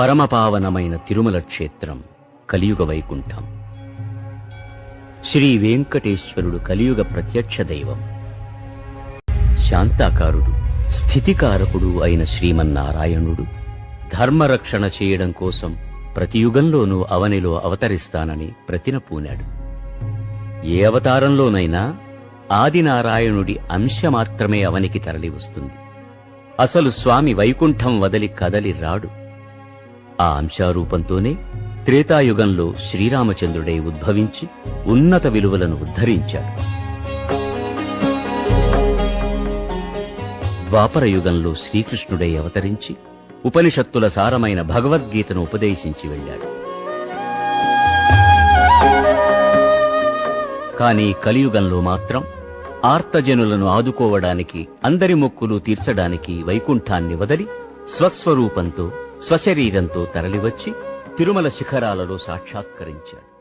పరమపావనమైన తిరుమల క్షేత్రం కలియుగ వైకుంఠం. శ్రీ వెంకటేశ్వరుడు కలియుగ ప్రత్యక్ష దైవం. శాంతాకారుడు స్థితికారకుడు అయిన శ్రీమన్నారాయణుడు ధర్మరక్షణ చేయడం కోసం ప్రతి యుగంలోనూ అవనిలో అవతరిస్తానని ప్రతిన పూనాడు. ఏ అవతారంలోనైనా ఆదినారాయణుడి అంశ మాత్రమే అవనికి తరలివస్తుంది. అసలు స్వామి వైకుంఠం వదలి కదలి రాడు. ఆ అంశారూపంతోనే త్రేతాయుగంలో శ్రీరామచంద్రుడై ఉద్భవించి ఉన్నత విలువలను ఉద్ధరించాడు. ద్వాపర యుగంలో శ్రీకృష్ణుడై అవతరించి ఉపనిషత్తుల సారమైన భగవద్గీతను ఉపదేశించి వెళ్ళాడు. కాని కలియుగంలో మాత్రం ఆర్తజనులను ఆదుకోవడానికి అందరి మొక్కులు తీర్చడానికి వైకుంఠాన్ని వదలి స్వస్వరూపంతో స్వశరీరంతో తరలివచ్చి తిరుమల శిఖరాలలో సాక్షాత్కరించాడు.